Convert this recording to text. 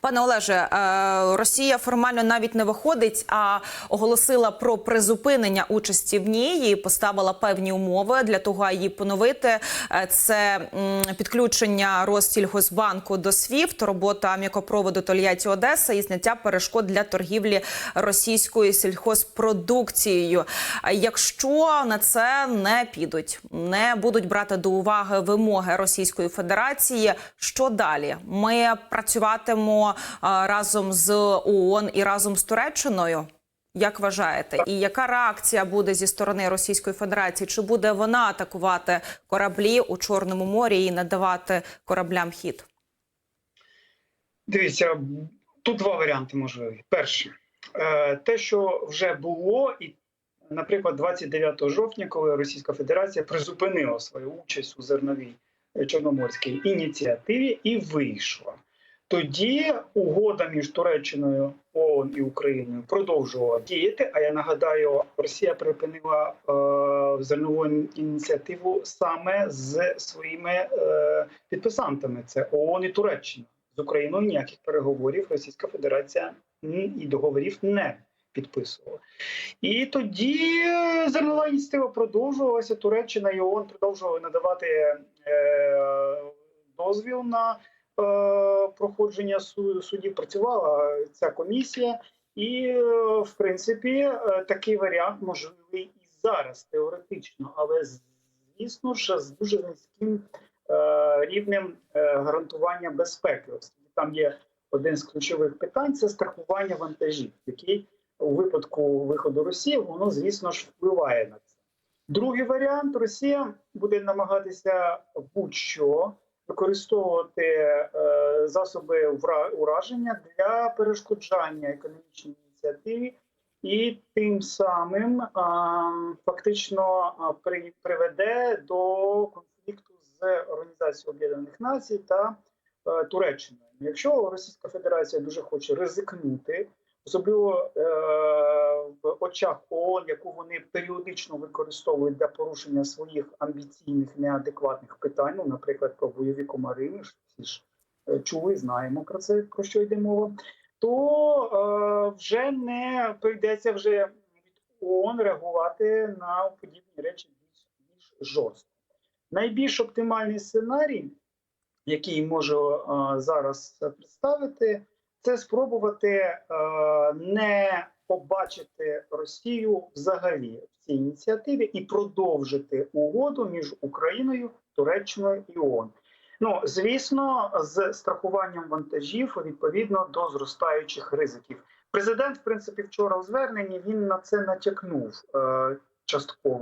Пане Олеже, е, Росія формально навіть не виходить, а оголосила про призупинення участі в ній і поставила певні умови для того, її поновити. Е, Це підключення Россільгосбанку до СВІФТ, робота м'якопроводу Тольятті Одеса і зняття перешкод для торгівлі російською сільхозпродукцією. Е, Якщо на це не підуть, не будуть брати до уваги вимоги Російської Федерації, що далі? Ми працюватимемо разом з ООН і разом з Туреччиною. Як вважаєте, і яка реакція буде зі сторони Російської Федерації? Чи буде вона атакувати кораблі у Чорному морі і надавати кораблям хід? Дивіться, тут два варіанти можливі. Перше, те, що вже було, і, наприклад, 29 жовтня, коли Російська Федерація призупинила свою участь у зерновій е, чорноморській ініціативі і вийшла. Тоді угода між Туреччиною, ООН і Україною продовжувала діяти. А я нагадаю, Росія припинила е, зернову ініціативу саме з своїми е, підписантами: це ООН і Туреччина. З Україною ніяких переговорів Російська Федерація і договорів не підписувала. І тоді е, зернова ініціатива продовжувалася. Туреччина і ООН продовжували надавати е, дозвіл на проходження су- судів. Працювала ця комісія, і е, в принципі е, такий варіант можливий і зараз теоретично, але звісно ж з дуже низьким е, рівнем е, гарантування безпеки. Там є один з ключових питань це страхування вантажів, який у випадку виходу Росії воно, звісно ж, впливає на це. Другий варіант Росія буде намагатися будь-що використовувати е, засоби ураження для перешкоджання економічній ініціативі, і тим самим а, фактично при, приведе до конфлікту з Організацією Об'єднаних Націй та е, Туреччиною. Якщо Російська Федерація дуже хоче ризикнути, особливо е, в очах ООН, яку вони періодично використовують для порушення своїх амбіційних неадекватних питань, ну, наприклад, про бойові комари, ми ж всі ж е, чули, знаємо про це, про що йде мова, то е, вже не прийдеться вже від ООН реагувати на подібні речі більш, більш жорстко. Найбільш оптимальний сценарій, який можу е, зараз представити, це спробувати е, не побачити Росію взагалі в цій ініціативі і продовжити угоду між Україною, Туреччиною і ООН. Ну звісно, з страхуванням вантажів відповідно до зростаючих ризиків. Президент, в принципі, вчора у зверненні він на це натякнув е, частково.